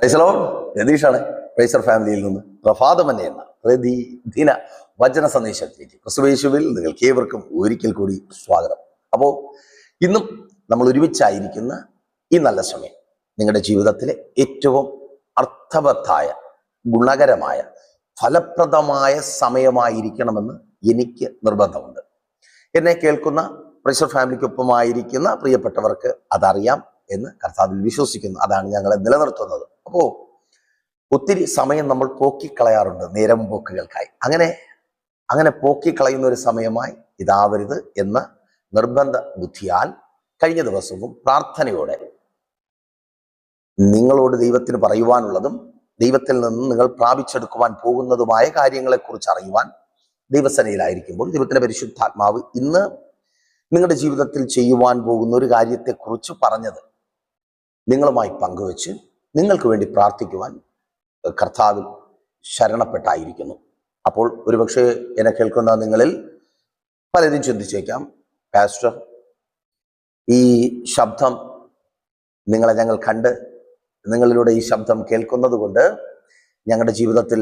പ്രൈസലോ രതീഷാണ്. പ്രൈസർ ഫാമിലിയിൽ നിന്ന് പ്രഭാതമന്നെ എന്ന പ്രതിദിന വചന സന്ദേശത്തിലേക്ക് ക്രിസ്തുവേശുവിൽ നിങ്ങൾക്ക് ഏവർക്കും ഒരിക്കൽ കൂടി സ്വാഗതം. അപ്പോൾ ഇന്നും നമ്മൾ ഒരുമിച്ചായിരിക്കുന്ന ഈ നല്ല സമയം നിങ്ങളുടെ ജീവിതത്തിലെ ഏറ്റവും അർത്ഥവത്തായ ഗുണകരമായ ഫലപ്രദമായ സമയമായിരിക്കണമെന്ന് എനിക്ക് നിർബന്ധമുണ്ട്. എന്നെ കേൾക്കുന്ന പ്രഷർ ഫാമിലിക്കൊപ്പമായിരിക്കുന്ന പ്രിയപ്പെട്ടവർക്ക് അതറിയാം എന്ന് കർത്താവിൽ വിശ്വസിക്കുന്നു. അതാണ് ഞങ്ങളെ നിലനിർത്തുന്നത്. അപ്പോൾ ഒത്തിരി സമയം നമ്മൾ പോക്കിക്കളയാറുണ്ട് നേരം പോക്കുകൾക്കായി. അങ്ങനെ അങ്ങനെ പോക്കിക്കളയുന്ന ഒരു സമയമായി ഇതാവരുത് എന്ന് നിർബന്ധ ബുദ്ധിയാൽ കഴിഞ്ഞ ദിവസവും പ്രാർത്ഥനയോടെ നിങ്ങളോട് ദൈവത്തിന് പറയുവാനുള്ളതും ദൈവത്തിൽ നിന്ന് നിങ്ങൾ പ്രാപിച്ചെടുക്കുവാൻ പോകുന്നതുമായ കാര്യങ്ങളെക്കുറിച്ച് അറിയുവാൻ ദൈവസനയിലായിരിക്കുമ്പോൾ ദൈവത്തിന്റെ പരിശുദ്ധാത്മാവ് ഇന്ന് നിങ്ങളുടെ ജീവിതത്തിൽ ചെയ്യുവാൻ പോകുന്ന ഒരു കാര്യത്തെക്കുറിച്ച് പറഞ്ഞത് നിങ്ങളുമായി പങ്കുവെച്ച് നിങ്ങൾക്ക് വേണ്ടി പ്രാർത്ഥിക്കുവാൻ കർത്താവിൽ ശരണപ്പെട്ടായിരിക്കുന്നു. അപ്പോൾ ഒരുപക്ഷെ എന്നെ കേൾക്കുന്ന നിങ്ങളിൽ പലരും ചിന്തിച്ചേക്കാം പാസ്റ്റർ ഈ ശബ്ദം നിങ്ങളെ ഞങ്ങൾ കണ്ട് നിങ്ങളിലൂടെ ഈ ശബ്ദം കേൾക്കുന്നത് കൊണ്ട് ഞങ്ങളുടെ ജീവിതത്തിൽ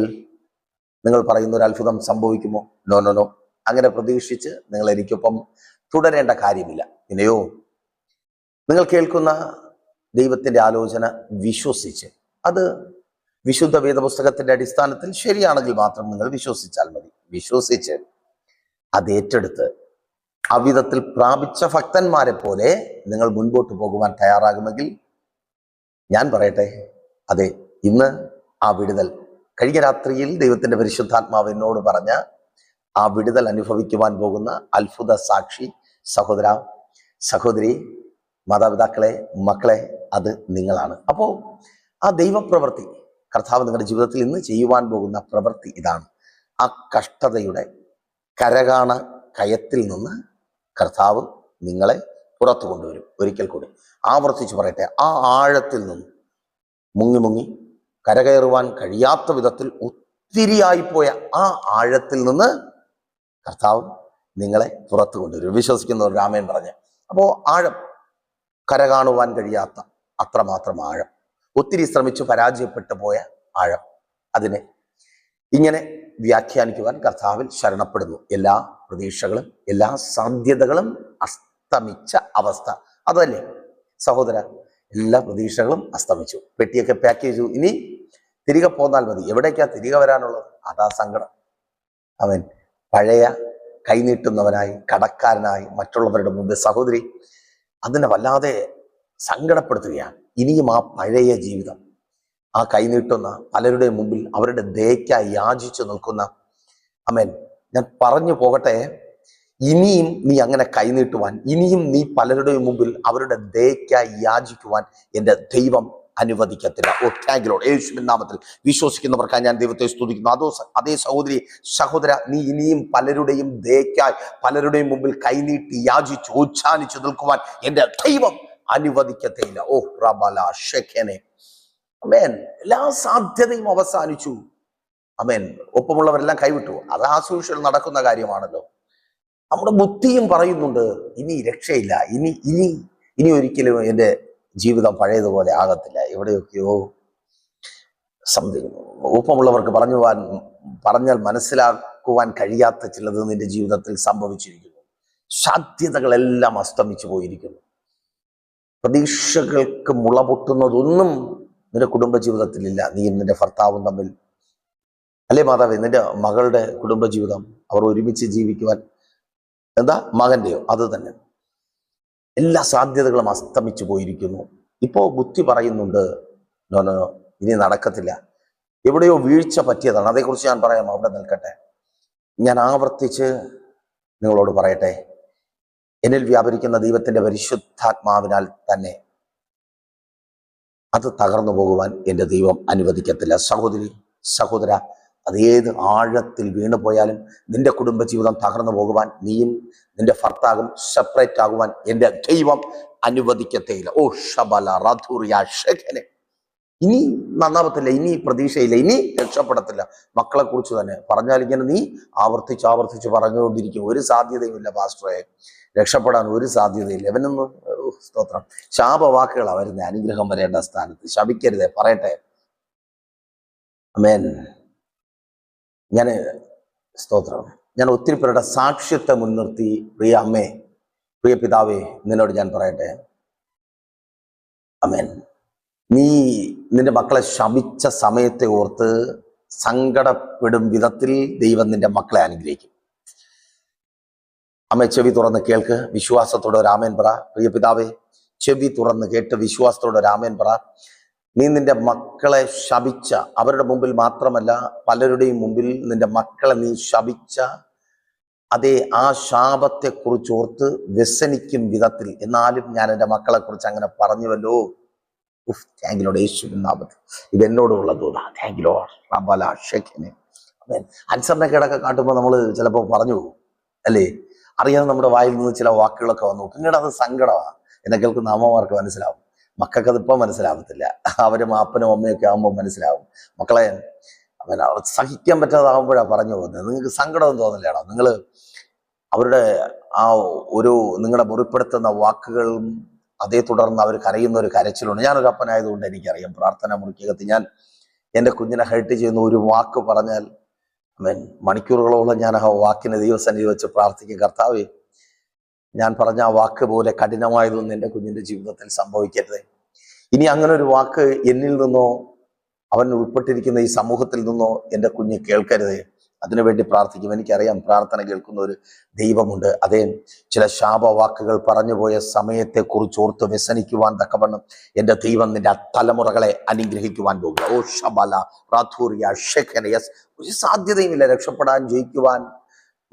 നിങ്ങൾ പറയുന്ന ഒരു അത്ഭുതം സംഭവിക്കുമോ? No no no. അങ്ങനെ പ്രതീക്ഷിച്ച് നിങ്ങൾ എനിക്കൊപ്പം തുടരേണ്ട കാര്യമില്ല. പിന്നെയോ നിങ്ങൾ കേൾക്കുന്ന ദൈവത്തിന്റെ ആലോചന വിശ്വസിച്ച്. അത് വിശുദ്ധ വേദപുസ്തകത്തിന്റെ അടിസ്ഥാനത്തിൽ ശരിയാണെങ്കിൽ മാത്രം നിങ്ങൾ വിശ്വസിച്ചാൽ മതി. വിശ്വസിച്ച് അത് ഏറ്റെടുത്ത് അവിധത്തിൽ പ്രാപിച്ച ഭക്തന്മാരെ പോലെ നിങ്ങൾ മുൻപോട്ട് പോകുവാൻ തയ്യാറാകുമെങ്കിൽ ഞാൻ പറയട്ടെ അതെ ഇന്ന് ആ വിടുതൽ. കഴിഞ്ഞ രാത്രിയിൽ ദൈവത്തിന്റെ പരിശുദ്ധാത്മാവ് എന്നോട് പറഞ്ഞ ആ വിടുതൽ അനുഭവിക്കുവാൻ പോകുന്ന അത്ഭുത സാക്ഷി സഹോദര സഹോദരി മാതാപിതാക്കളെ മക്കളെ അത് നിങ്ങളാണ്. അപ്പോൾ ആ ദൈവപ്രവൃത്തി കർത്താവ് നിങ്ങളുടെ ജീവിതത്തിൽ ഇന്ന് ചെയ്യുവാൻ പോകുന്ന പ്രവൃത്തി ഇതാണ്. ആ കഷ്ടതയുടെ കരകാണ കയത്തിൽ നിന്ന് കർത്താവ് നിങ്ങളെ പുറത്തു കൊണ്ടുവരും ഒരിക്കൽ കൂടി. ആവർത്തിച്ച് പറയട്ടെ ആ ആഴത്തിൽ നിന്ന് മുങ്ങി മുങ്ങി കരകയറുവാൻ കഴിയാത്ത വിധത്തിൽ ഒത്തിരിയായിപ്പോയ ആ ആഴത്തിൽ നിന്ന് കർത്താവ് നിങ്ങളെ പുറത്തു കൊണ്ടുവരും. വിശ്വസിക്കുന്നവർ രാമേൻ പറഞ്ഞ്. അപ്പോൾ ആഴം കര കാണുവാൻ കഴിയാത്ത അത്രമാത്രം ആഴം. ഒത്തിരി ശ്രമിച്ചു പരാജയപ്പെട്ടു പോയ ആഴം അതിനെ ഇങ്ങനെ വ്യാഖ്യാനിക്കുവാൻ കർത്താവിൽ ശരണപ്പെടുന്നു. എല്ലാ പ്രതീക്ഷകളും എല്ലാ സാധ്യതകളും അസ്തമിച്ച അവസ്ഥ. അതല്ലേ? സഹോദര എല്ലാ പ്രതീക്ഷകളും അസ്തമിച്ചു. പെട്ടിയൊക്കെ പാക്ക് ചെയ്തു. ഇനി തിരികെ പോന്നാൽ മതി. എവിടേക്കാ തിരികെ വരാനുള്ളത്? അതാ സങ്കടം. അവൻ പഴയ കൈനീട്ടുന്നവനായി കടക്കാരനായി മറ്റുള്ളവരുടെ മുമ്പ് സഹോദരി അതിനെ വല്ലാതെ സങ്കടപ്പെടുത്തുകയാണ്. ഇനിയും ആ പഴയ ജീവിതം ആ കൈനീട്ടുന്ന പലരുടെ മുമ്പിൽ അവരുടെ ദയക്കായി യാചിച്ചു നിൽക്കുന്ന അമേൻ. ഞാൻ പറഞ്ഞു പോകട്ടെ ഇനിയും നീ അങ്ങനെ കൈനീട്ടുവാൻ ഇനിയും നീ പലരുടെ മുമ്പിൽ അവരുടെ ദയക്കായി യാചിക്കുവാൻ എന്റെ ദൈവം അനുവദിക്കത്തില്ല. ഓ താങ്കിലോട് യേശുവിൻ നാമത്തിൽ വിശ്വസിക്കുന്നവർക്കായി ഞാൻ ദൈവത്തെ സ്തുതിക്കുന്നു. അതോ അതേ സഹോദരി സഹോദര നീ ഇനിയും പലരുടെയും ദയക്കായി പലരുടെയും മുമ്പിൽ കൈനീട്ടി യാചിച്ചു ഉച്ചാനിച്ചു നിൽക്കുവാൻ എന്റെ ദൈവം അനുവദിക്കത്തില്ല ഓ റബല ഷെഖനെ അമേൻ. എല്ലാ സാധ്യതയും അവസാനിച്ചു. അമേൻ. ഒപ്പമുള്ളവരെല്ലാം കൈവിട്ടു. അത് ആസൂഷ്യൽ നടക്കുന്ന കാര്യമാണല്ലോ. നമ്മുടെ ബുദ്ധിയും പറയുന്നുണ്ട് ഇനി രക്ഷയില്ല. ഇനി ഇനി ഇനി ഒരിക്കലും എന്റെ ജീവിതം പഴയതുപോലെ ആകത്തില്ല. എവിടെയൊക്കെയോ സംതിങ് ഒപ്പമുള്ളവർക്ക് പറഞ്ഞു പോവാൻ പറഞ്ഞാൽ മനസ്സിലാക്കുവാൻ കഴിയാത്ത ചിലത് നിന്റെ ജീവിതത്തിൽ സംഭവിച്ചിരിക്കുന്നു. സാധ്യതകളെല്ലാം അസ്തമിച്ചു പോയിരിക്കുന്നു. പ്രതീക്ഷകൾക്ക് മുള പൊട്ടുന്നതൊന്നും നിന്റെ കുടുംബജീവിതത്തിലില്ല. നീയും നിന്റെ ഭർത്താവും തമ്മിൽ. അല്ലേ മാതാവേ? നിന്റെ മകളുടെ കുടുംബജീവിതം അവർ ഒരുമിച്ച് ജീവിക്കുവാൻ എന്താ? മകന്റെയോ? അത് തന്നെ. എല്ലാ സാധ്യതകളും അസ്തമിച്ചു പോയിരിക്കുന്നു. ഇപ്പോൾ ബുദ്ധി പറയുന്നുണ്ട് നോനോ ഇനി നടക്കത്തില്ല. എവിടെയോ വീഴ്ച പറ്റിയതാണ്. അതേക്കുറിച്ച് ഞാൻ പറയാം. അവിടെ നിൽക്കട്ടെ. ഞാൻ ആവർത്തിച്ച് നിങ്ങളോട് പറയട്ടെ. എന്നിൽ വ്യാപരിക്കുന്ന ദൈവത്തിന്റെ പരിശുദ്ധാത്മാവിനാൽ തന്നെ അത് തകർന്നു പോകുവാൻ എന്റെ ദൈവം അനുവദിക്കത്തില്ല. സഹോദരി സഹോദര അത് ഏത് ആഴത്തിൽ വീണു പോയാലും നിന്റെ കുടുംബജീവിതം തകർന്നു പോകുവാൻ നീയും നിന്റെ ഭർത്താവും സെപ്പറേറ്റ് ആകുവാൻ എന്റെ ദൈവം അനുവദിക്കത്തേയില്ല. ഓ ഷബല റധുറിയ ഷെഖനെ ഇനി നന്നാവത്തില്ല ഇനി പ്രതീക്ഷയില്ല ഇനി രക്ഷപ്പെടത്തില്ല. മക്കളെ കുറിച്ച് തന്നെ പറഞ്ഞാൽ ഇങ്ങനെ നീ ആവർത്തിച്ച് ആവർത്തിച്ച് പറഞ്ഞുകൊണ്ടിരിക്കും. ഒരു സാധ്യതയുമില്ല പാസ്റ്ററെ. രക്ഷപ്പെടാൻ ഒരു സാധ്യതയില്ല. അവനൊന്ന് സ്തോത്രം. ശാപവാക്കുകളാണ് വരുന്നത് അനുഗ്രഹം വരേണ്ട സ്ഥാനത്ത്. ശപിക്കരുതേ പറയട്ടെ. അമേൻ. ഞാൻ സ്തോത്രം. ഞാൻ ഒത്തിരി പേരുടെ സാക്ഷ്യത്തെ മുൻനിർത്തി പ്രിയ അമ്മേ പ്രിയ പിതാവേ നിന്നോട് ഞാൻ പറയട്ടെ. അമേൻ. നീ നിന്റെ മക്കളെ ശമിച്ച സമയത്തെ ഓർത്ത് സങ്കടപ്പെടും വിധത്തിൽ ദൈവം നിന്റെ മക്കളെ അനുഗ്രഹിക്കും. അമ്മ ചെവി തുറന്ന് കേൾക്ക്. വിശ്വാസത്തോടെ രാമേൻ പറ. പ്രിയ പിതാവേ ചെവി തുറന്ന് കേട്ട് വിശ്വാസത്തോടെ രാമേൻ പറ. നീ നിന്റെ മക്കളെ ശപിച്ച അവരുടെ മുമ്പിൽ മാത്രമല്ല പലരുടെയും മുമ്പിൽ നിന്റെ മക്കളെ നീ ശപിച്ച അതേ ആ ശാപത്തെക്കുറിച്ച് ഓർത്ത് വ്യസനിക്കും വിധത്തിൽ. എന്നാലും ഞാൻ എന്റെ മക്കളെക്കുറിച്ച് അങ്ങനെ പറഞ്ഞുവല്ലോ. ഉഫ് താങ്കിലോട് യേശുവിൻ നാമത്തിൽ. ഇത് എന്നോടുള്ള ദൂത. ലോഡ് റബല ഷെഖിനെ അനുസരണക്കേടൊക്കെ കാട്ടുമ്പോൾ നമ്മൾ ചിലപ്പോൾ പറഞ്ഞു പോകും. അല്ലേ? അറിയാതെ നമ്മുടെ വായിൽ നിന്ന് ചില വാക്കുകളൊക്കെ വന്നു പിന്നീട് അത് സങ്കടമാണ്. എന്നെ കേൾക്കുന്ന അമ്മമാർക്ക് മനസ്സിലാവും. മക്കൾക്ക് അതിപ്പോൾ മനസ്സിലാവത്തില്ല. അവരും അപ്പനും അമ്മയൊക്കെ ആകുമ്പോൾ മനസ്സിലാവും. മക്കളെ അവൻ അവർ സഹിക്കാൻ പറ്റാതാകുമ്പോഴാണ് പറഞ്ഞു പോകുന്നത്. നിങ്ങൾക്ക് സങ്കടം തോന്നില്ലേടാ. നിങ്ങൾ അവരുടെ ആ ഒരു നിങ്ങളെ മുറിപ്പെടുത്തുന്ന വാക്കുകളും അതേ തുടർന്ന് അവർ കരയുന്ന ഒരു കരച്ചിലുണ്ട്. ഞാനൊരു അപ്പനായതുകൊണ്ട് എനിക്കറിയാം. പ്രാർത്ഥന മുറിക്കകത്ത് ഞാൻ എന്റെ കുഞ്ഞിനെ ഹൈറ്റ് ചെയ്യുന്ന ഒരു വാക്ക് പറഞ്ഞാൽ മീൻ മണിക്കൂറുകളോളം ഞാൻ ആ വാക്കിനെ ദൈവസന്നിധി വെച്ച് പ്രാർത്ഥിക്കും. കർത്താവേ ഞാൻ പറഞ്ഞ ആ വാക്ക് പോലെ കഠിനമായതൊന്നും എന്റെ കുഞ്ഞിന്റെ ജീവിതത്തിൽ സംഭവിക്കരുത്. ഇനി അങ്ങനെ ഒരു വാക്ക് എന്നിൽ നിന്നോ അവൻ ഉൾപ്പെട്ടിരിക്കുന്ന ഈ സമൂഹത്തിൽ നിന്നോ എന്റെ കുഞ്ഞ് കേൾക്കരുത്. അതിനുവേണ്ടി പ്രാർത്ഥിക്കും. എനിക്കറിയാം പ്രാർത്ഥന കേൾക്കുന്ന ഒരു ദൈവമുണ്ട്. അതേ ചില ശാപവാക്കുകൾ പറഞ്ഞുപോയ സമയത്തെ കുറിച്ച് ഓർത്ത് വ്യസനിക്കുവാൻ തക്കവണ്ണം എന്റെ ദൈവം നിന്റെ തലമുറകളെ അനുഗ്രഹിക്കുവാൻ പോകുക. ഓ ഷബല റാഥൂറിയ ഒരു സാധ്യതയുമില്ല രക്ഷപ്പെടാൻ ജയിക്കുവാൻ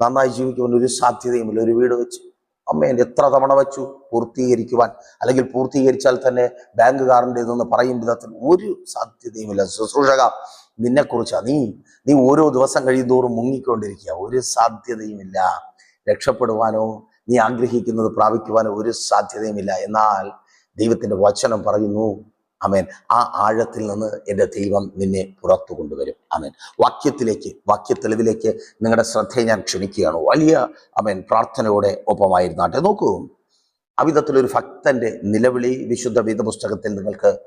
നന്നായി ജീവിക്കുവാൻ ഒരു സാധ്യതയുമില്ല. ഒരു വീട് വെച്ച് അമ്മേന്റെ എത്ര തവണ വെച്ചു? പൂർത്തീകരിക്കുവാൻ. അല്ലെങ്കിൽ പൂർത്തീകരിച്ചാൽ തന്നെ ബാങ്കുകാരന്റെ ഇതെന്ന് പറയും വിധത്തിൽ ഒരു സാധ്യതയുമില്ല. ശുശ്രൂഷക നിന്നെക്കുറിച്ചാ. നീ നീ ഓരോ ദിവസം കഴിയുന്തോറും മുങ്ങിക്കൊണ്ടിരിക്കുക. ഒരു സാധ്യതയുമില്ല. രക്ഷപ്പെടുവാനോ നീ ആഗ്രഹിക്കുന്നത് പ്രാപിക്കുവാനോ ഒരു സാധ്യതയുമില്ല. എന്നാൽ ദൈവത്തിന്റെ വചനം പറയുന്നു അമേൻ ആ ആഴത്തിൽ നിന്ന് എന്റെ ദൈവം നിന്നെ പുറത്തു കൊണ്ടുവരും. അമേൻ വാക്യത്തിലേക്ക് വാക്യത്തെളിവിലേക്ക് നിങ്ങളുടെ ശ്രദ്ധയെ ഞാൻ ക്ഷണിക്കുകയാണ്. വലിയ അമേൻ പ്രാർത്ഥനയോടെ ഒപ്പമായിരുന്നാട്ടെ. നോക്കൂ അവിധത്തിലൊരു ഭക്തന്റെ നിലവിളി വിശുദ്ധ വേദപുസ്തകത്തിൽ നിങ്ങൾക്ക്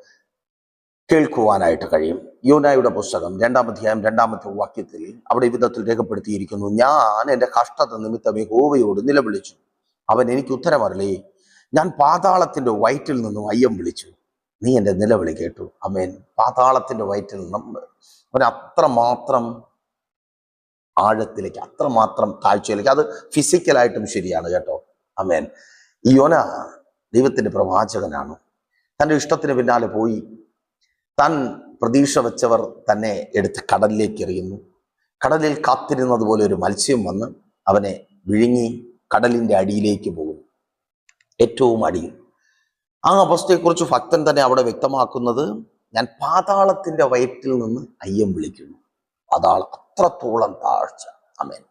കേൾക്കുവാനായിട്ട് കഴിയും. യോനായുടെ പുസ്തകം രണ്ടാം അധ്യായം രണ്ടാമത്തെ വാക്യത്തിൽ അവിടെ വിധത്തിൽ രേഖപ്പെടുത്തിയിരിക്കുന്നു ഞാൻ എന്റെ കഷ്ടത നിമിത്തം യഹോവയോട് നിലവിളിച്ചു. അവൻ എനിക്ക് ഉത്തരമറിലേ ഞാൻ പാതാളത്തിന്റെ വയറ്റിൽ നിന്നും അയ്യം വിളിച്ചു. നീ എന്റെ നിലവിളി കേട്ടു. അമേൻ പാതാളത്തിന്റെ വയറ്റിൽ നിന്നും അവൻ അത്രമാത്രം ആഴത്തിലേക്ക് അത്രമാത്രം താഴ്ചയിലേക്ക് അത് ഫിസിക്കലായിട്ടും ശരിയാണ് കേട്ടോ. അമേൻ ഈ യോന ദൈവത്തിന്റെ പ്രവാചകനാണ്. തന്റെ ഇഷ്ടത്തിന് പിന്നാലെ പോയി താൻ പ്രതീക്ഷ വെച്ചവർ തന്നെ എടുത്ത് കടലിലേക്ക് എറിയുന്നു. കടലിൽ കാത്തിരുന്നത് പോലെ ഒരു മത്സ്യം വന്ന് അവനെ വിഴുങ്ങി കടലിന്റെ അടിയിലേക്ക് പോകുന്നു ഏറ്റവും അടിയിൽ ആ അവസ്ഥയെക്കുറിച്ച് ഭക്തൻ തന്നെ അവിടെ വ്യക്തമാക്കുന്നത് ഞാൻ പാതാളത്തിന്റെ വയറ്റിൽ നിന്ന് അയ്യം വിളിക്കുന്നു. പാതാളം അത്രത്തോളം താഴ്ച. അമേൻ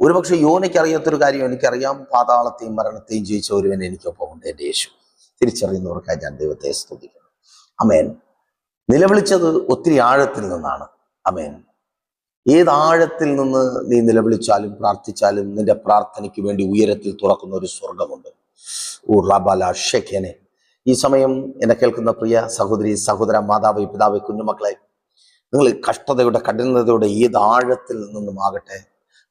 ഒരുപക്ഷെ യോനയ്ക്ക് അറിയാത്തൊരു കാര്യം എനിക്കറിയാം. പാതാളത്തെയും മരണത്തെയും ജയിച്ച ഒരുവൻ എനിക്കൊപ്പം ഉണ്ട് എന്റെ യേശു. തിരിച്ചറിയുന്നവർക്കായി ഞാൻ ദൈവത്തെ സ്തുതിക്കുന്നു. അമേൻ നിലവിളിച്ചത് ഒത്തിരി ആഴത്തിൽ നിന്നാണ്. അമേൻ ഏത് ആഴത്തിൽ നിന്ന് നീ നിലവിളിച്ചാലും പ്രാർത്ഥിച്ചാലും നിന്റെ പ്രാർത്ഥനയ്ക്ക് വേണ്ടി ഉയരത്തിൽ തുറക്കുന്ന ഒരു സ്വർഗമുണ്ട് ഓ റബല ഷെഖനെ. ഈ സമയം എന്നെ കേൾക്കുന്ന പ്രിയ സഹോദരി സഹോദര മാതാവ് പിതാവ് കുഞ്ഞുമക്കളെ നിങ്ങൾ കഷ്ടതയുടെ കഠിനതയുടെ ഏത് ആഴത്തിൽ നിന്നും ആകട്ടെ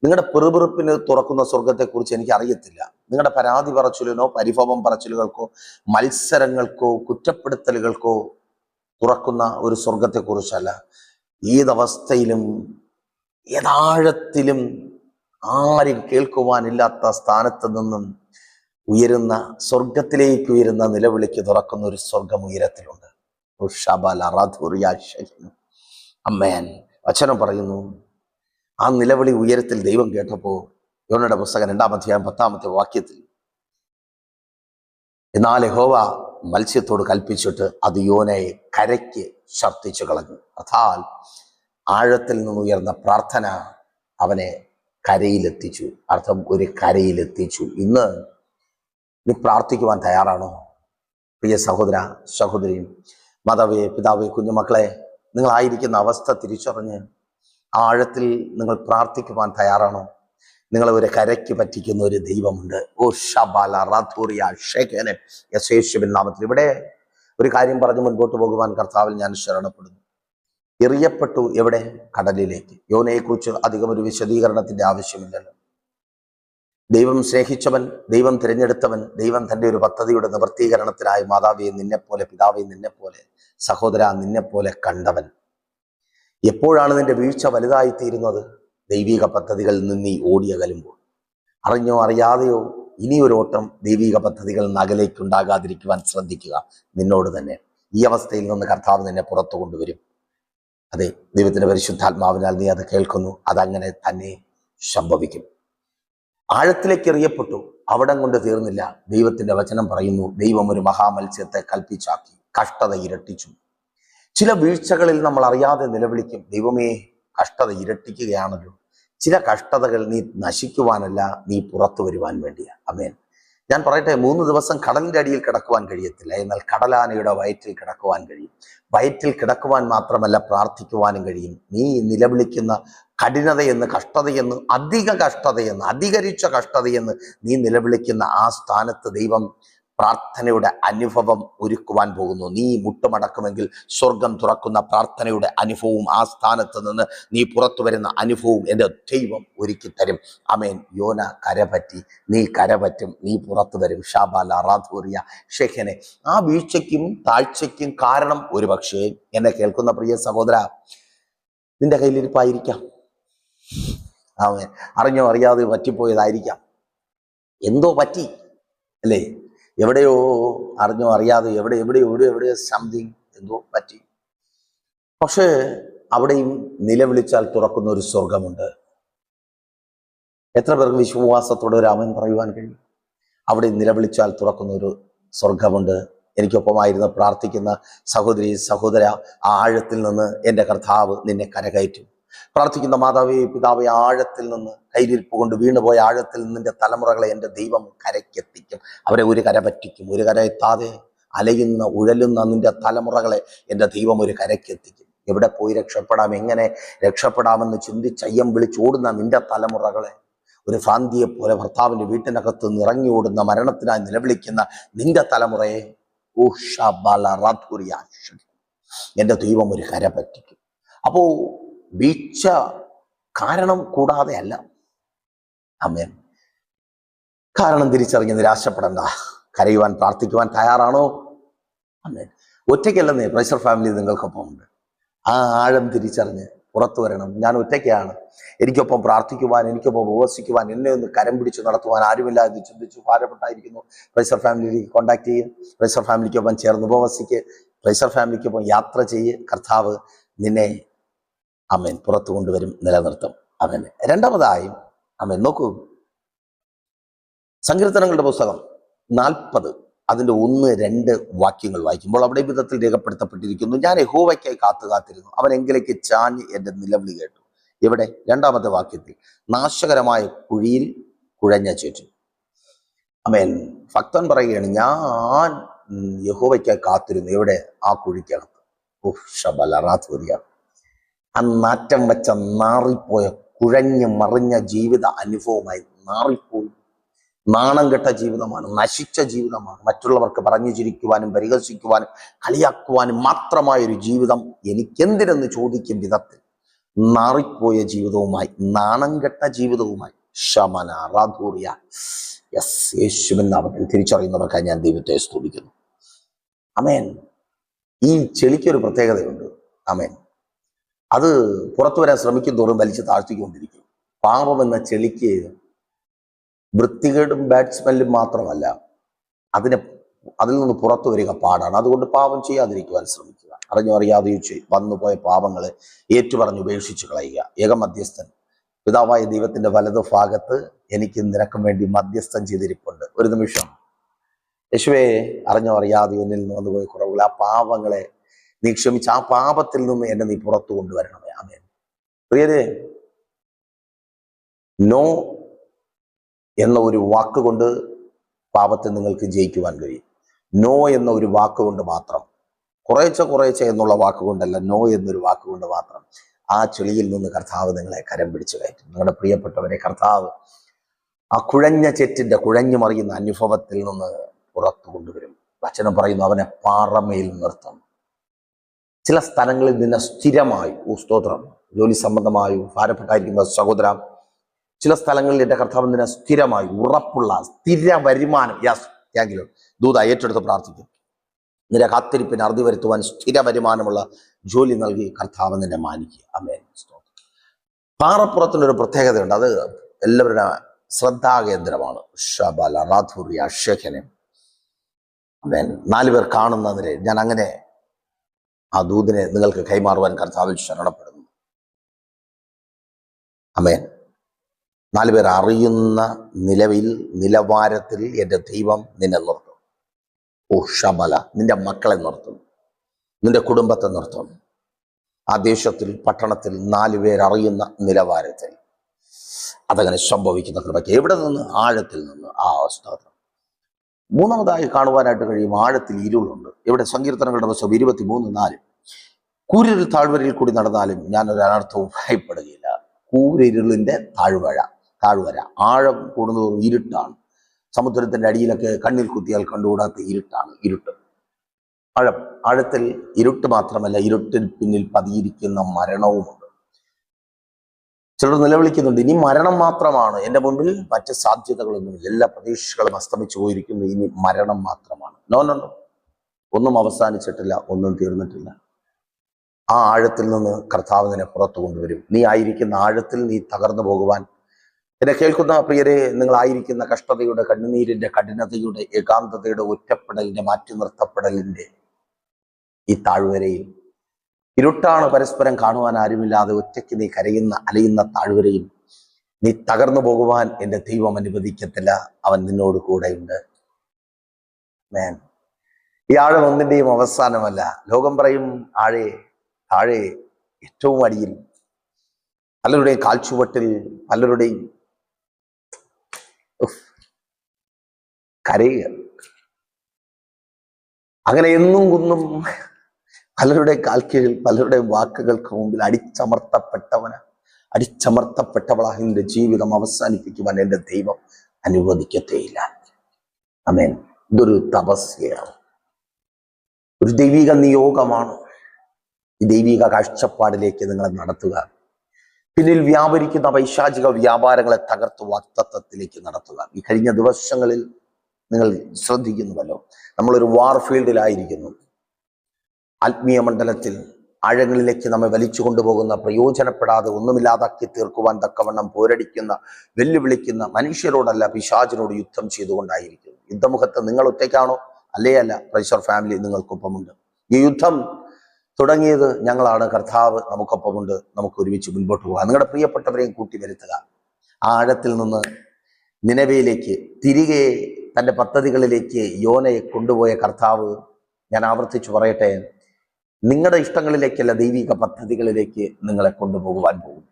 നിങ്ങളുടെ പെറുപെറുപ്പിന് തുറക്കുന്ന സ്വർഗത്തെക്കുറിച്ച് എനിക്ക് അറിയത്തില്ല. നിങ്ങളുടെ പരാതി പറച്ചിലിനോ പരിഭവം പറച്ചിലുകൾക്കോ മത്സരങ്ങൾക്കോ കുറ്റപ്പെടുത്തലുകൾക്കോ തുറക്കുന്ന ഒരു സ്വർഗത്തെക്കുറിച്ചല്ല ഏതവസ്ഥയിലും ഏതാഴത്തിലും ആരും കേൾക്കുവാനില്ലാത്ത സ്ഥാനത്ത് നിന്നും ഉയരുന്ന സ്വർഗത്തിലേക്ക് ഉയരുന്ന നിലവിളിക്ക് തുറക്കുന്ന ഒരു സ്വർഗം ഉയരത്തിലുണ്ട്. അമ്മേൻ. വചനം പറയുന്നു ആ നിലവിളി ഉയരത്തിൽ ദൈവം കേട്ടപ്പോ യോനയുടെ പുസ്തകം രണ്ടാം അധ്യായം പത്താമത്തെ വാക്യത്തിൽ എന്നാൽ യഹോവ മത്സ്യത്തോട് കൽപ്പിച്ചിട്ട് അത് യോനയെ കരയ്ക്ക് ശർത്തിച്ചു കളഞ്ഞു. അഥാൽ ആഴത്തിൽ നിന്ന് ഉയർന്ന പ്രാർത്ഥന അവനെ കരയിലെത്തിച്ചു. അർത്ഥം ഒരു കരയിലെത്തിച്ചു. ഇന്ന് നീ പ്രാർത്ഥിക്കുവാൻ തയ്യാറാണോ? പ്രിയ സഹോദര സഹോദരിയും മാതാവേ പിതാവേ കുഞ്ഞുമക്കളെ നിങ്ങളായിരിക്കുന്ന അവസ്ഥ തിരിച്ചറിഞ്ഞ് ആഴത്തിൽ നിങ്ങൾ പ്രാർത്ഥിക്കുവാൻ തയ്യാറാണോ? നിങ്ങളെ ഒരു കരയ്ക്ക് പറ്റിക്കുന്ന ഒരു ദൈവമുണ്ട്. ഓ ഷബാല റാത്തൂറിയ ഷേഖനെ യേശുവിൻ നാമത്തിൽ. ഇവിടെ ഒരു കാര്യം പറഞ്ഞ് മുൻപോട്ട് പോകുവാൻ കർത്താവിൽ ഞാൻ ശരണപ്പെടുന്നു. എറിയപ്പെട്ടു എവിടെ? കടലിലേക്ക്. യോനയെക്കുറിച്ച് അധികം ഒരു വിശദീകരണത്തിന്റെ ആവശ്യമില്ലല്ലോ. ദൈവം സ്നേഹിച്ചവൻ ദൈവം തിരഞ്ഞെടുത്തവൻ ദൈവം തന്റെ ഒരു പദ്ധതിയുടെ നിവർത്തീകരണത്തിനായി മാതാവിയെ നിന്നെപ്പോലെ പിതാവെ നിന്നെപ്പോലെ സഹോദര നിന്നെപ്പോലെ കണ്ടവൻ. എപ്പോഴാണ് നിന്റെ വീഴ്ച വലുതായിത്തീരുന്നത്? ദൈവിക പദ്ധതികളിൽ നിന്ന് ഓടിയകലുമ്പോൾ അറിഞ്ഞോ അറിയാതെയോ ഒരു ഓട്ടം ദൈവിക പദ്ധതികൾ നകലേക്ക് ഉണ്ടാകാതിരിക്കുവാൻ ശ്രദ്ധിക്കുക. നിന്നോട് തന്നെ. ഈ അവസ്ഥയിൽ നിന്ന് കർത്താവ് നിന്നെ പുറത്തു കൊണ്ടുവരും. അതെ ദൈവത്തിന്റെ പരിശുദ്ധാത്മാവിനാൽ നീ അത് കേൾക്കുന്നു. അതങ്ങനെ തന്നെ സംഭവിക്കും. ആഴത്തിലേക്ക് എറിയപ്പെട്ടു. അവിടം കൊണ്ട് തീർന്നില്ല. ദൈവത്തിന്റെ വചനം പറയുന്നു ദൈവം ഒരു മഹാമത്സ്യത്തെ കൽപ്പിച്ചാക്കി കഷ്ടത ഇരട്ടിച്ചു ചില വീഴ്ചകളിൽ നമ്മൾ അറിയാതെ നിലവിളിക്കും. ദൈവമേ കഷ്ടത ഇരട്ടിക്കുകയാണല്ലോ. ചില കഷ്ടതകൾ നീ നശിക്കുവാനല്ല നീ പുറത്തു വരുവാൻ വേണ്ടിയാ. അമേൻ ഞാൻ പറയട്ടെ മൂന്ന് ദിവസം കടലിന്റെ അടിയിൽ കിടക്കുവാൻ കഴിയത്തില്ല. എന്നാൽ കടലാനയുടെ വയറ്റിൽ കിടക്കുവാൻ കഴിയും. വയറ്റിൽ കിടക്കുവാൻ മാത്രമല്ല പ്രാർത്ഥിക്കുവാനും കഴിയും. നീ നിലവിളിക്കുന്ന കഠിനതയെന്ന് കഷ്ടതയെന്ന് അധിക കഷ്ടതയെന്ന് അധികരിച്ച കഷ്ടതയെന്ന് നീ നിലവിളിക്കുന്ന ആ സ്ഥാനത്ത് ദൈവം പ്രാർത്ഥനയുടെ അനുഭവം ഒരുക്കുവാൻ പോകുന്നു. നീ മുട്ടുമടക്കുമെങ്കിൽ സ്വർഗം തുറക്കുന്ന പ്രാർത്ഥനയുടെ അനുഭവവും ആ സ്ഥാനത്ത് നിന്ന് നീ പുറത്തു വരുന്ന അനുഭവവും എന്റെ ദൈവം ഒരുക്കി തരും. അമേൻ യോന കരപറ്റി. നീ കരപറ്റും. നീ പുറത്തു വരും. ഷാബാല റാധൂറിയ ഷെഖനെ ആ വീഴ്ചയ്ക്കും താഴ്ചയ്ക്കും കാരണം ഒരുപക്ഷേ എന്നെ കേൾക്കുന്ന പ്രിയ സഹോദര നിന്റെ കയ്യിലിരിപ്പായിരിക്കാം. അവൻ അറിഞ്ഞോ അറിയാതെ പറ്റിപ്പോയതായിരിക്കാം. എന്തോ പറ്റി? അല്ലേ? എവിടെയോ അറിഞ്ഞോ അറിയാതെ എവിടെ എവിടെ എവിടെ എവിടെയോ സംതിങ് എന്തോ പറ്റി. പക്ഷേ അവിടെയും നിലവിളിച്ചാൽ തുറക്കുന്ന ഒരു സ്വർഗമുണ്ട് എത്ര പേർക്ക് വിശ്വാസത്തോടെ ഒരു അമൻ പറയുവാൻ കഴിയും? അവിടെ നിലവിളിച്ചാൽ തുറക്കുന്ന ഒരു സ്വർഗമുണ്ട് എനിക്കൊപ്പമായിരുന്ന് പ്രാർത്ഥിക്കുന്ന സഹോദരി സഹോദര ആ ആഴത്തിൽ നിന്ന് എന്റെ കർത്താവ് നിന്നെ കരകയറ്റും. പ്രാർത്ഥിക്കുന്ന മാതാവേ പിതാവെ ആഴത്തിൽ നിന്ന് കയ്യിലിരിപ്പ് കൊണ്ട് വീണുപോയ ആഴത്തിൽ നിന്റെ തലമുറകളെ എന്റെ ദൈവം കരയ്ക്കെത്തിക്കും. അവരെ ഒരു കര പറ്റിക്കും ഒരു കര എത്താതെ അലയുന്ന ഉഴലുന്ന നിന്റെ തലമുറകളെ എന്റെ ദൈവം ഒരു കരയ്ക്കെത്തിക്കും. എവിടെ പോയി രക്ഷപ്പെടാം എങ്ങനെ രക്ഷപ്പെടാമെന്ന് ചിന്തിച്ചയ്യം വിളിച്ചോടുന്ന നിന്റെ തലമുറകളെ ഒരു ഭ്രാന്തിയെ പോലെ ഭർത്താവിന്റെ വീട്ടിനകത്ത് നിറങ്ങി ഓടുന്ന മരണത്തിനായി നിലവിളിക്കുന്ന നിന്റെ തലമുറയെ എന്റെ ദൈവം ഒരു കര പറ്റിക്കും. അപ്പോ വീഴ്ച കാരണം കൂടാതെ അല്ല. അമ്മേൻ കാരണം തിരിച്ചറിഞ്ഞ് നിരാശപ്പെടണ്ട. കരയുവാൻ പ്രാർത്ഥിക്കുവാൻ തയ്യാറാണോ? അമ്മേൻ ഒറ്റയ്ക്കല്ലെന്നേ പ്രൈസർ ഫാമിലി നിങ്ങൾക്കൊപ്പം ഉണ്ട് ആ ആഴം തിരിച്ചറിഞ്ഞ് പുറത്തു വരണം. ഞാൻ ഒറ്റയ്ക്കാണ്. എനിക്കൊപ്പം പ്രാർത്ഥിക്കുവാൻ എനിക്കൊപ്പം ഉപവസിക്കുവാൻ എന്നെ ഒന്ന് കരം പിടിച്ച് നടത്തുവാൻ ആരുമില്ല എന്ന് ചിന്തിച്ചു ഭാരപ്പെട്ടായിരിക്കുന്നു. പ്രൈസർ ഫാമിലിയിലേക്ക് കോണ്ടാക്ട് ചെയ്യ്. പ്രൈസർ ഫാമിലിക്കൊപ്പം ചേർന്ന് ഉപവസിക്ക്. പ്രൈസർ ഫാമിലിക്കൊപ്പം യാത്ര ചെയ്യ്. കർത്താവ് നിന്നെ അമ്മൻ പുറത്തു കൊണ്ടുവരും നിലനിർത്തും. അവൻ രണ്ടാമതായും അമ്മൻ നോക്കൂ. സങ്കീർത്തനങ്ങളുടെ പുസ്തകം നാൽപ്പത്. അതിന്റെ ഒന്ന് രണ്ട് വാക്യങ്ങൾ വായിക്കുമ്പോൾ അവിടെ വിധത്തിൽ രേഖപ്പെടുത്തപ്പെട്ടിരിക്കുന്നു ഞാൻ യഹോവയ്ക്കായി കാത്തു കാത്തിരുന്നു. അവൻ എങ്കിലേക്ക് ചാഞ്ഞ് എന്റെ നിലവിളി കേട്ടു. ഇവിടെ രണ്ടാമത്തെ വാക്യത്തിൽ നാശകരമായ കുഴിയിൽ കുഴഞ്ഞ ചുറ്റും. അമേൻ. ഭക്തൻ പറയുകയാണ് ഞാൻ യഹോവയ്ക്കായി കാത്തിരുന്നു. ഇവിടെ ആ കുഴിക്കകത്ത്. ഉഫ്, ശബലറാത്വരിയ ആ നാറ്റം വെച്ച നാറിപ്പോയ കുഴഞ്ഞ് മറിഞ്ഞ ജീവിത അനുഭവമായി നാറിപ്പോയി നാണം കെട്ട ജീവിതമാണ് നശിച്ച ജീവിതമാണ്. മറ്റുള്ളവർക്ക് പറഞ്ഞു ചിരിക്കുവാനും പരിഹസിക്കുവാനും കളിയാക്കുവാനും മാത്രമായ ഒരു ജീവിതം എനിക്കെന്തിനെന്ന് ചോദിക്കും വിധത്തിൽ നാറിപ്പോയ ജീവിതവുമായി നാണം കെട്ട ജീവിതവുമായി. ശമന റാധൂറിയ യെസ് യേശുവിൻ നാമത്തിൽ തിരിച്ചറിയുന്നവർക്കായി ഞാൻ ദൈവത്തെ സ്തുതിക്കുന്നു. അമേൻ ഈ ചെളിക്കൊരു പ്രത്യേകതയുണ്ട്. അമേൻ അത് പുറത്തു വരാൻ ശ്രമിക്കും തോറും വലിച്ചു താഴ്ത്തിക്കൊണ്ടിരിക്കും. പാപം എന്ന ചെളിക്ക് വൃത്തികേടും ബാറ്റ്സ്മെല്ലും മാത്രമല്ല അതിനെ അതിൽ നിന്ന് പുറത്തു വരിക പാടാണ്. അതുകൊണ്ട് പാപം ചെയ്യാതിരിക്കുവാൻ ശ്രമിക്കുക. അറിഞ്ഞോ അറിയാതെയോ ചെയ്യും. വന്നുപോയ പാപങ്ങളെ ഏറ്റുപറഞ്ഞ് ഉപേക്ഷിച്ച് കളയുക. ഏകമധ്യസ്ഥൻ പിതാവായ ദൈവത്തിന്റെ വലതു ഭാഗത്ത് എനിക്ക് നിനക്കും വേണ്ടി മധ്യസ്ഥം ചെയ്തിരിപ്പുണ്ട്. ഒരു നിമിഷം. യേശുവേ അറിഞ്ഞോ അറിയാതെ എന്നിൽ നിന്ന് വന്നുപോയ കുറവുകൾ ആ പാപങ്ങളെ നീ ക്ഷമിച്ച് ആ പാപത്തിൽ നിന്ന് എന്നെ നീ പുറത്തു കൊണ്ടുവരണമേ. ആമേൻ. പ്രിയരെ നോ എന്ന ഒരു വാക്കുകൊണ്ട് പാപത്തെ നിങ്ങൾക്ക് ജയിക്കുവാൻ കഴിയും. നോ എന്ന ഒരു വാക്കുകൊണ്ട് മാത്രം. കുറേച്ച കുറേച്ച എന്നുള്ള വാക്കുകൊണ്ടല്ല നോ എന്നൊരു വാക്കുകൊണ്ട് മാത്രം. ആ ചെളിയിൽ നിന്ന് കർത്താവ് നിങ്ങളെ കരം പിടിച്ചു കയറ്റും. നിങ്ങളുടെ പ്രിയപ്പെട്ടവരെ കർത്താവ് ആ കുഴഞ്ഞ ചെറ്റിന്റെ കുഴഞ്ഞു മറിയുന്ന അനുഭവത്തിൽ നിന്ന് പുറത്തു കൊണ്ടുവരും. വചനം പറയുന്നു അവനെ പാറമയിൽ നിർത്തും. ചില സ്ഥലങ്ങളിൽ നിന്ന് സ്ഥിരമായി സ്തോത്രം. ജോലി സംബന്ധമായും ഭാരപ്പെട്ടായിരിക്കുന്ന സഹോദര ചില സ്ഥലങ്ങളിൽ എന്റെ കർത്താവ് നിന്നെ സ്ഥിരമായി ഉറപ്പുള്ള സ്ഥിര വരുമാനം യാസ് താങ്കിലോ ദൂത ഏറ്റെടുത്ത് പ്രാർത്ഥിക്കും. നിന്റെ കാത്തിരിപ്പിന് അറുതി വരുത്തുവാൻ സ്ഥിര വരുമാനമുള്ള ജോലി നൽകി കർത്താവ് നിന്നെ മാനിക്കുക. അമേൻ സ്തോത്രം. പാറപ്പുറത്തിനൊരു പ്രത്യേകതയുണ്ട്. അത് എല്ലാവരുടെ ശ്രദ്ധാകേന്ദ്രമാണ്. ഷബല റാധുര്യ ഷെഖനെ അമേൻ നാലുപേർ കാണുന്നതിനെ ഞാൻ അങ്ങനെ ആ ദൂതിനെ നിങ്ങൾക്ക് കൈമാറുവാൻ കർത്താവിൽ ശരണപ്പെടുന്നു. അമേൻ നാല് പേർ അറിയുന്ന നിലവിൽ നിലവാരത്തിൽ എന്റെ ദൈവം നിന്നെ നിർത്തും. ഓ ഷബല നിന്റെ മക്കളെ നിർത്തും. നിന്റെ കുടുംബത്തെ നിർത്തും. ആ ദേശത്തിൽ പട്ടണത്തിൽ നാല് പേർ അറിയുന്ന നിലവാരത്തിൽ. അതങ്ങനെ സംഭവിക്കുന്ന കൃപയ്ക്ക് എവിടെ നിന്ന്? ആഴത്തിൽ നിന്ന്. ആ അവസ്ഥ മൂന്നാമതായി കാണുവാനായിട്ട് കഴിയും ആഴത്തിൽ ഇരുളുണ്ട്. ഇവിടെ സങ്കീർത്തനങ്ങളുടെ പുസ്തകം ഇരുപത്തി മൂന്ന് നാല്. കൂരിരുൾ താഴ്വരയിൽ കൂടി നടന്നാലും ഞാൻ ഒരു അനർത്ഥവും ഭയപ്പെടുകയില്ല. കൂരിരുളിന്റെ താഴ്വര താഴ്വര ആഴം കൂടുന്നതോറും ഇരുട്ടാണ്. സമുദ്രത്തിന്റെ അടിയിലൊക്കെ കണ്ണിൽ കുത്തിയാൽ കണ്ടുകൂടാത്ത ഇരുട്ടാണ് ഇരുട്ട്. ആഴം ആഴത്തിൽ ഇരുട്ട് മാത്രമല്ല ഇരുട്ടിന് പിന്നിൽ പതിയിരിക്കുന്ന മരണവുമുണ്ട്. ചിലർ നിലവിളിക്കുന്നുണ്ട് ഇനി മരണം മാത്രമാണ് എന്റെ മുമ്പിൽ മറ്റ് സാധ്യതകളൊന്നുമില്ല. എല്ലാ പ്രതീക്ഷകളും അസ്തമിച്ചു പോയിരിക്കുന്നു ഇനി മരണം മാത്രമാണ്. നോ നോ നോ ഒന്നും അവസാനിച്ചിട്ടില്ല ഒന്നും തീർന്നിട്ടില്ല. ആ ആഴത്തിൽ നിന്ന് കർത്താവ് നിന്നെ പുറത്തു കൊണ്ടുവരും. നീ ആയിരിക്കുന്ന ആഴത്തിൽ നീ തകർന്നു പോകുവാൻ. എന്നെ കേൾക്കുന്ന പ്രിയരെ നിങ്ങളായിരിക്കുന്ന കഷ്ടതയുടെ കണ്ണുനീരിന്റെ കഠിനതയുടെ ഏകാന്തതയുടെ ഒറ്റപ്പെടലിന്റെ മാറ്റി നിർത്തപ്പെടലിന്റെ ഈ താഴ്വരയിൽ. ഇരുട്ടാണ് പരസ്പരം കാണുവാൻ ആരുമില്ലാതെ ഒറ്റയ്ക്ക് നീ കരയുന്ന അലയുന്ന താഴ്വരയിൽ നീ തകർന്നു പോകുവാൻ എന്റെ ദൈവം അനുവദിക്കത്തില്ല. അവൻ നിന്നോട് കൂടെയുണ്ട്. മേൻ ഈ ആഴം ഒന്നിന്റെയും അവസാനമല്ല. ലോകം പറയും ആഴെ താഴെ ഏറ്റവും അടിയിൽ പലരുടെയും കാൽച്ചുവട്ടിൽ പലരുടെയും കരയുക. അങ്ങനെ എന്നും കുന്നും പലരുടെ കാൽക്കീഴിൽ പലരുടെ വാക്കുകൾക്ക് മുമ്പിൽ അടിച്ചമർത്തപ്പെട്ടവന് അടിച്ചമർത്തപ്പെട്ടവളാ എന്റെ ജീവിതം അവസാനിപ്പിക്കുവാൻ എന്റെ ദൈവം അനുവദിക്കത്തേയില്ല. അമേൻ ഇതൊരു തപസ്യയാണ് ഒരു ദൈവിക നിയോഗമാണ്. ഈ ദൈവിക കാഴ്ചപ്പാടിലേക്ക് നിങ്ങളെ നടത്തുക. പിന്നിൽ വ്യാപരിക്കുന്ന പൈശാചിക വ്യാപാരങ്ങളെ തകർത്ത് വാക്തത്വത്തിലേക്ക് നടത്തുക. ഈ കഴിഞ്ഞ ദിവസങ്ങളിൽ നിങ്ങൾ ശ്രദ്ധിക്കുന്നുവല്ലോ. നമ്മളൊരു വാർഫീൽഡിലായിരിക്കുന്നു ആത്മീയ മണ്ഡലത്തിൽ ആഴങ്ങളിലേക്ക് നമ്മെ വലിച്ചു കൊണ്ടുപോകുന്ന പ്രയോജനപ്പെടാതെ ഒന്നുമില്ലാതാക്കി തീർക്കുവാൻ തക്കവണ്ണം പോരടിക്കുന്ന വെല്ലുവിളിക്കുന്ന മനുഷ്യരോടല്ല പിശാചിനോട് യുദ്ധം ചെയ്തുകൊണ്ടായിരിക്കുന്നു. യുദ്ധമുഖത്ത് നിങ്ങൾ ഒറ്റയ്ക്കാണോ? അല്ലേ അല്ല പ്രൈസർ ഫാമിലി നിങ്ങൾക്കൊപ്പമുണ്ട്. ഈ യുദ്ധം തുടങ്ങിയത് ഞങ്ങളാണ്. കർത്താവ് നമുക്കൊപ്പമുണ്ട്. നമുക്ക് ഒരുമിച്ച് മുൻപോട്ട് പോകാം. നിങ്ങളുടെ പ്രിയപ്പെട്ടവരെയും കൂട്ടി വരുത്തുക. ആ ആഴത്തിൽ നിന്ന് നിലവിലേക്ക് തിരികെ തന്റെ പദ്ധതികളിലേക്ക് യോനയെ കൊണ്ടുപോയ കർത്താവ് ഞാൻ ആവർത്തിച്ചു പറയട്ടെ. നിങ്ങളുടെ ഇഷ്ടങ്ങളിലേക്കല്ല ദൈവിക പദ്ധതികളിലേക്ക് നിങ്ങളെ കൊണ്ടുപോകുവാൻ പോകും.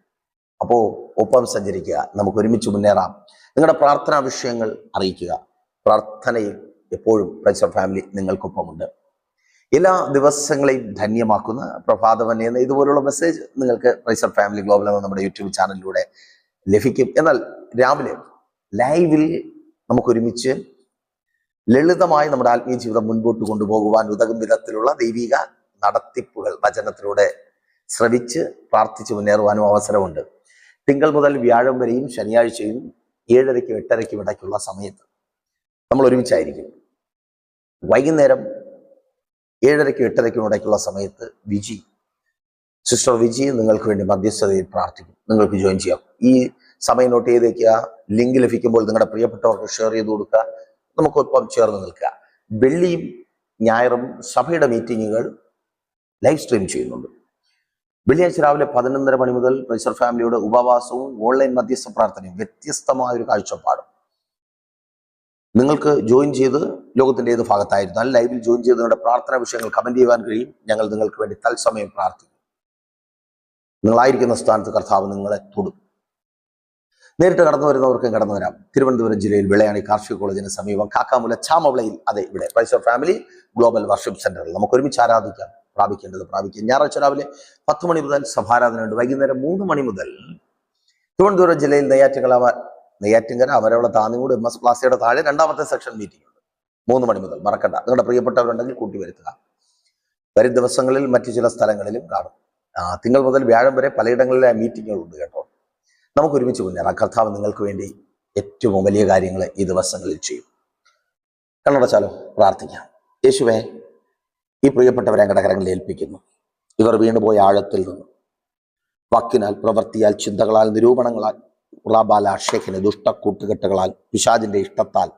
അപ്പോൾ ഒപ്പം സഞ്ചരിക്കുക. നമുക്ക് ഒരുമിച്ച് മുന്നേറാം. നിങ്ങളുടെ പ്രാർത്ഥനാ വിഷയങ്ങൾ അറിയിക്കുക. പ്രാർത്ഥനയിൽ എപ്പോഴും പ്രൈസർ ഫാമിലി നിങ്ങൾക്കൊപ്പമുണ്ട്. എല്ലാ ദിവസങ്ങളെയും ധന്യമാക്കുന്ന പ്രഭാതവൻ എന്ന ഇതുപോലുള്ള മെസ്സേജ് നിങ്ങൾക്ക് റൈസർ ഫാമിലി ഗ്ലോബൽ എന്ന നമ്മുടെ യൂട്യൂബ് ചാനലിലൂടെ ലഭിക്കും. എന്നാൽ രാവിലെ ലൈവിൽ നമുക്കൊരുമിച്ച് ലളിതമായി നമ്മുടെ ആത്മീയ ജീവിതം മുൻപോട്ട് കൊണ്ടുപോകുവാൻ ഉതകും വിധത്തിലുള്ള ദൈവിക നടത്തിപ്പുകൾ വചനത്തിലൂടെ ശ്രവിച്ച് പ്രാർത്ഥിച്ച് മുന്നേറുവാനും അവസരമുണ്ട്. തിങ്കൾ മുതൽ വ്യാഴം വരെയും ശനിയാഴ്ചയും ഏഴരയ്ക്കും എട്ടരയ്ക്കും ഇടയ്ക്കുള്ള സമയത്ത് നമ്മൾ ഒരുമിച്ചായിരിക്കും. വൈകുന്നേരം ഏഴരയ്ക്കും എട്ടരയ്ക്കും ഇടയ്ക്കുള്ള സമയത്ത് വിജി സിസ്റ്റർ വിജി നിങ്ങൾക്ക് വേണ്ടി മധ്യസ്ഥതയിൽ പ്രാർത്ഥിക്കും. നിങ്ങൾക്ക് ജോയിൻ ചെയ്യാം. ഈ സമയം നോട്ട് ചെയ്തേക്കുക. ലിങ്ക് ലഭിക്കുമ്പോൾ നിങ്ങളുടെ പ്രിയപ്പെട്ടവർക്ക് ഷെയർ ചെയ്ത് കൊടുക്കുക. നമുക്കൊപ്പം ചേർന്ന് നിൽക്കുക. വെള്ളിയും ഞായറും സഭയുടെ മീറ്റിങ്ങുകൾ ലൈവ് സ്ട്രീം ചെയ്യുന്നുണ്ട്. വെള്ളിയാഴ്ച രാവിലെ പതിനൊന്നര മണി മുതൽ പ്രൈസർ ഫാമിലിയുടെ ഉപവാസവും ഓൺലൈൻ മധ്യസ്ഥ പ്രാർത്ഥനയും വ്യത്യസ്തമായ ഒരു കാഴ്ചപ്പാടും. നിങ്ങൾക്ക് ജോയിൻ ചെയ്ത് ലോകത്തിന്റെ ഏത് ഭാഗത്തായിരുന്നാൽ ലൈവിൽ ജോയിൻ ചെയ്ത് നിങ്ങളുടെ പ്രാർത്ഥനാ വിഷയങ്ങൾ കമന്റ് ചെയ്യുവാൻ കഴിയും. ഞങ്ങൾ നിങ്ങൾക്ക് വേണ്ടി തത്സമയം പ്രാർത്ഥിക്കും. നിങ്ങളായിരിക്കുന്ന സ്ഥാനത്ത് കർത്താവ് നിങ്ങളെ തൊടും. നേരിട്ട് കടന്നു വരുന്നവർക്കും കടന്നു വരാം. തിരുവനന്തപുരം ജില്ലയിൽ വിളയാണി കാർഷിക കോളേജിന് സമീപം കാക്കാമുല ചാമവിളയിൽ. അതെ ഇവിടെ. പൈസ ഫാമിലി ഗ്ലോബൽ വർഷിപ്പ് സെന്ററിൽ നമുക്ക് ഒരുമിച്ച് ആരാധിക്കാം. പ്രാപിക്കേണ്ടത് പ്രാപിക്കാം. ഞായറാഴ്ച രാവിലെ പത്ത് മണി മുതൽ സഭാരാധനയുണ്ട് വൈകുന്നേരം മൂന്ന് മണി മുതൽ. തിരുവനന്തപുരം ജില്ലയിൽ നെയ്യാറ്റിങ്കര അവ- നെയ്യാറ്റിങ്കര അമരവള താന്നിമൂട് എം എസ് പ്ലാസയുടെ താഴെ രണ്ടാമത്തെ സെക്ഷൻ മീറ്റിംഗ് ഉണ്ട്. മൂന്ന് മണി മുതൽ. മറക്കണ്ട. നിങ്ങളുടെ പ്രിയപ്പെട്ടവരുണ്ടെങ്കിൽ കൂട്ടി വരുത്തുക. വരും ദിവസങ്ങളിൽ മറ്റു ചില സ്ഥലങ്ങളിലും കാണും. തിങ്കൾ മുതൽ വ്യാഴം വരെ പലയിടങ്ങളിലെ മീറ്റിങ്ങുകളുണ്ട് കേട്ടോ. നമുക്ക് ഒരുമിച്ച് മുന്നേറാം കർത്താവ് നിങ്ങൾക്ക് വേണ്ടി ഏറ്റവും വലിയ കാര്യങ്ങൾ ഈ ദിവസങ്ങളിൽ ചെയ്യും. കണ്ണടച്ചാലോ? പ്രാർത്ഥിക്കാം. യേശുവേ ഈ പ്രിയപ്പെട്ടവരെ ഞങ്ങളുടെ കരങ്ങളിൽ ഏൽപ്പിക്കുന്നു. ഇവർ വീണുപോയ ആഴത്തിൽ നിന്നും വാക്കിനാൽ പ്രവൃത്തിയാൽ ചിന്തകളാൽ നിരൂപണങ്ങളാൽ ഉറാബാല ഷേഖിന് ദുഷ്ട കൂട്ടുകെട്ടുകളാൽ പിശാജിന്റെ ഇഷ്ടത്താൽ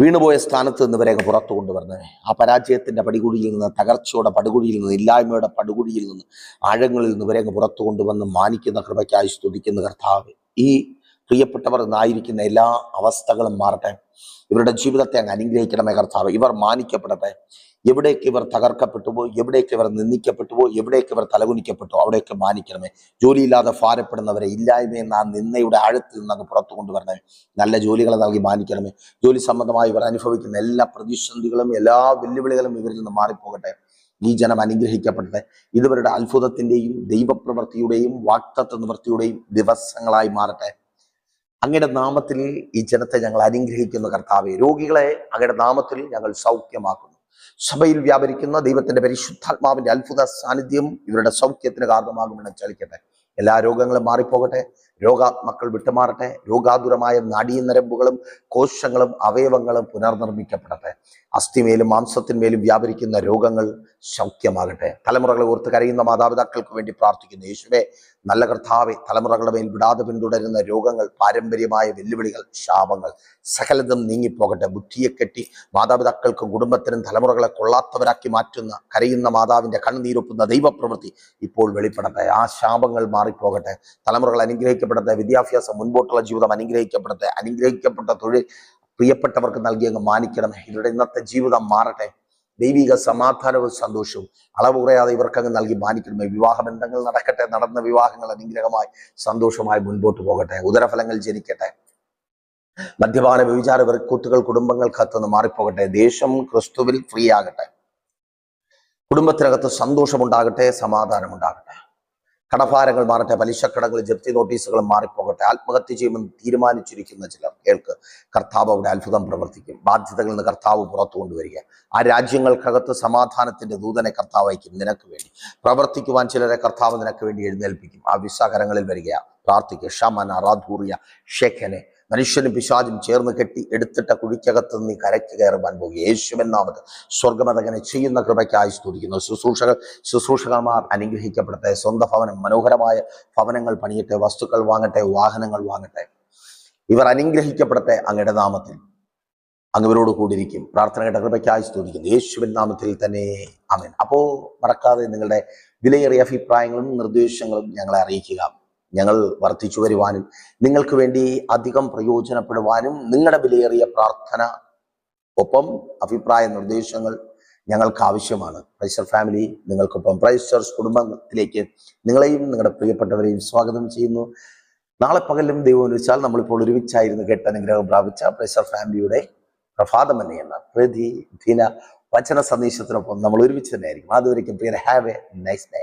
വീണുപോയ സ്ഥാനത്ത് നിന്ന് ഇവരെയൊക്കെ പുറത്തു കൊണ്ടുവരുന്നത്. ആ പരാജയത്തിന്റെ പടികുഴിയിൽ നിന്ന് തകർച്ചയുടെ പടുകുഴിയിൽ നിന്ന് ഇല്ലായ്മയുടെ പടുകുഴിയിൽ നിന്ന് ആഴങ്ങളിൽ നിന്ന് വരെ അങ്ങ് പുറത്തു കൊണ്ടുവന്ന് മാനിക്കുന്ന കൃപയ്ക്കായി സ്തുതിക്കുന്ന കർത്താവ്. ഈ പ്രിയപ്പെട്ടവർ ഇന്നായിരിക്കുന്ന എല്ലാ അവസ്ഥകളും മാറട്ടെ. ഇവരുടെ ജീവിതത്തെ അങ്ങ് അനുഗ്രഹിക്കണമേ കർത്താവ്. ഇവർ മാനിക്കപ്പെടട്ടെ. എവിടേക്ക് ഇവർ തകർക്കപ്പെട്ടുവോ എവിടേക്ക് ഇവർ നിന്ദിക്കപ്പെട്ടുവോ എവിടേക്ക് ഇവർ തലകുനിക്കപ്പെട്ടു അവിടേക്ക് മാനിക്കണമേ. ജോലിയില്ലാതെ ഭാരപ്പെടുന്നവരെ ഇല്ലായ്മയെന്ന ആ നിന്നയുടെ ആഴത്തിൽ നിന്ന് അങ്ങ് പുറത്തു കൊണ്ടുവരണമേ. നല്ല ജോലികളെ നൽകി മാനിക്കണമേ. ജോലി സംബന്ധമായി ഇവർ അനുഭവിക്കുന്ന എല്ലാ പ്രതിസന്ധികളും എല്ലാ വെല്ലുവിളികളും ഇവരിൽ നിന്ന് മാറിപ്പോകട്ടെ. ഈ ജനം അനുഗ്രഹിക്കപ്പെടട്ടെ. ഇതുവരുടെ അത്ഭുതത്തിന്റെയും ദൈവപ്രവൃത്തിയുടെയും വാക്തത്വ നിവൃത്തിയുടെയും ദിവസങ്ങളായി മാറട്ടെ. അങ്ങയുടെ നാമത്തിൽ ഈ ജനത്തെ ഞങ്ങൾ അനുഗ്രഹിക്കുന്ന കർത്താവെ രോഗികളെ അങ്ങയുടെ നാമത്തിൽ ഞങ്ങൾ സൗഖ്യമാക്കുന്നു. സഭയിൽ വ്യാപരിക്കുന്ന ദൈവത്തിന്റെ പരിശുദ്ധാത്മാവിന്റെ അത്ഭുത സാന്നിധ്യം ഇവരുടെ സൗഖ്യത്തിന് കാരണമാകുമെന്ന് ചലിക്കട്ടെ എല്ലാ രോഗങ്ങളും മാറിപ്പോകട്ടെ. രോഗാത്മക്കൾ വിട്ടുമാറട്ടെ രോഗാതുരമായ നാഡീനരമ്പുകളും കോശങ്ങളും അവയവങ്ങളും പുനർനിർമ്മിക്കപ്പെടട്ടെ. അസ്ഥിമേലും മാംസത്തിന്മേലും വ്യാപരിക്കുന്ന രോഗങ്ങൾ സൗഖ്യമാകട്ടെ തലമുറകളെ ഓർത്ത് കരയുന്ന മാതാപിതാക്കൾക്ക് വേണ്ടി പ്രാർത്ഥിക്കുന്ന യേശുവെ നല്ല കർത്താവെ തലമുറകളുടെ മേൽ വിടാതെ പിന്തുടരുന്ന രോഗങ്ങൾ പാരമ്പര്യമായ വെല്ലുവിളികൾ ശാപങ്ങൾ സകലതും നീങ്ങിപ്പോകട്ടെ. ബുദ്ധിയെ കെട്ടി മാതാപിതാക്കൾക്കും കുടുംബത്തിനും തലമുറകളെ കൊള്ളാത്തവരാക്കി മാറ്റുന്ന കരയുന്ന മാതാവിന്റെ കണ്ണുനീരൊപ്പുന്ന ദൈവപ്രവൃത്തി ഇപ്പോൾ വെളിപ്പെടട്ടെ. ആ ശാപങ്ങൾ മാറിപ്പോകട്ടെ. തലമുറകൾ അനുഗ്രഹിക്കപ്പെടട്ടെ വിദ്യാഭ്യാസം മുൻപോട്ടുള്ള ജീവിതം അനുഗ്രഹിക്കപ്പെടട്ടെ അനുഗ്രഹിക്കപ്പെട്ട തൊഴിൽ പ്രിയപ്പെട്ടവർക്ക് നൽകിയ അങ്ങ് മാനിക്കണമേ ഇവരുടെ ഇന്നത്തെ ജീവിതം മാറട്ടെ. ദൈവിക സമാധാനവും സന്തോഷവും അളവ് കുറയാതെ ഇവർക്ക് അങ്ങ് നൽകി മാനിക്കണമേ. വിവാഹ ബന്ധങ്ങൾ നടക്കട്ടെ. നടന്ന വിവാഹങ്ങൾ അനുഗ്രഹമായി സന്തോഷമായി മുൻപോട്ട് പോകട്ടെ. ഉദരഫലങ്ങൾ ജനിക്കട്ടെ. മദ്യപാന വ്യഭിചാര വെറുക്കൂത്തുകൾ കുടുംബങ്ങൾക്കകത്തുനിന്ന് മാറിപ്പോകട്ടെ. ദേശം ക്രിസ്തുവിൽ ഫ്രീ ആകട്ടെ. കുടുംബത്തിനകത്ത് സന്തോഷമുണ്ടാകട്ടെ സമാധാനമുണ്ടാകട്ടെ. കടഭാരങ്ങൾ മാറട്ടെ പലിശക്കടങ്ങൾ ജപ്തി നോട്ടീസുകൾ മാറിപ്പോകട്ടെ ആത്മഹത്യ ചെയ്യുമെന്ന് തീരുമാനിച്ചിരിക്കുന്ന ചിലർ കേൾക്ക് കർത്താവ് അവിടെ അത്ഭുതം പ്രവർത്തിക്കും. ബാധ്യതകളിൽ നിന്ന് കർത്താവ് പുറത്തു കൊണ്ടുവരിക. ആ രാജ്യങ്ങൾക്കകത്ത് സമാധാനത്തിന്റെ ദൂതനെ കർത്താവ് അയക്കും. നിനക്ക് വേണ്ടി. പ്രവർത്തിക്കുവാൻ ചിലരെ കർത്താവ് നിനക്ക് വേണ്ടി എഴുന്നേൽപ്പിക്കും. ആ വിസാകരങ്ങളിൽ വരിക പ്രാർത്ഥിക്കുക. ഷമന റാധൂറിയ ഷെഖനെ മനുഷ്യനും പിശാചും ചേർന്ന് കെട്ടി എടുത്തിട്ട കുഴിക്കകത്ത് നീ കരയ്ക്ക് കയറുവാൻ പോകുക യേശുവൻ നാമത് സ്വർഗമതകനെ ചെയ്യുന്ന കൃപയ്ക്കായി സ്തുതിക്കുന്നു. ശുശ്രൂഷകൾ ശുശ്രൂഷകന്മാർ അനുഗ്രഹിക്കപ്പെടട്ടെ. സ്വന്തം ഭവനം മനോഹരമായ ഭവനങ്ങൾ പണിയട്ടെ. വസ്തുക്കൾ വാങ്ങട്ടെ. വാഹനങ്ങൾ വാങ്ങട്ടെ. ഇവർ അനുഗ്രഹിക്കപ്പെടട്ടെ അങ്ങയുടെ നാമത്തിൽ. അങ്ങവരോട് കൂടിയിരിക്കും. കൂടിയിരിക്കും പ്രാർത്ഥനയുടെ കൃപയ്ക്കായി സ്തുതിക്കുന്നു. യേശുവിൻ നാമത്തിൽ തന്നെ. അമേൻ അപ്പോൾ മറക്കാതെ നിങ്ങളുടെ വിലയേറിയ അഭിപ്രായങ്ങളും നിർദ്ദേശങ്ങളും ഞങ്ങളെ അറിയിക്കുക. ഞങ്ങൾ വർദ്ധിച്ചു വരുവാനും നിങ്ങൾക്ക് വേണ്ടി അധികം പ്രയോജനപ്പെടുവാനും നിങ്ങളുടെ വിലയേറിയ പ്രാർത്ഥന ഒപ്പം അഭിപ്രായ നിർദ്ദേശങ്ങൾ ഞങ്ങൾക്ക് ആവശ്യമാണ്. പ്രൈസർ ഫാമിലി നിങ്ങൾക്കൊപ്പം പ്രൈസർസ് കുടുംബത്തിലേക്ക് നിങ്ങളെയും നിങ്ങളുടെ പ്രിയപ്പെട്ടവരെയും സ്വാഗതം ചെയ്യുന്നു. നാളെ പകലും ദൈവം വിളിച്ചാൽ നമ്മളിപ്പോൾ ഒരുമിച്ചായിരുന്നു കേട്ട അനുഗ്രഹം പ്രാപിച്ച പ്രൈസർ ഫാമിലിയുടെ പ്രഭാതം എന്ന പ്രതി ദിന വചന സന്ദേശത്തിനൊപ്പം നമ്മൾ ഒരുമിച്ച് തന്നെ ആയിരിക്കും അതുവരെയ്ക്കും പ്രിയർ have a nice day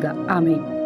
amen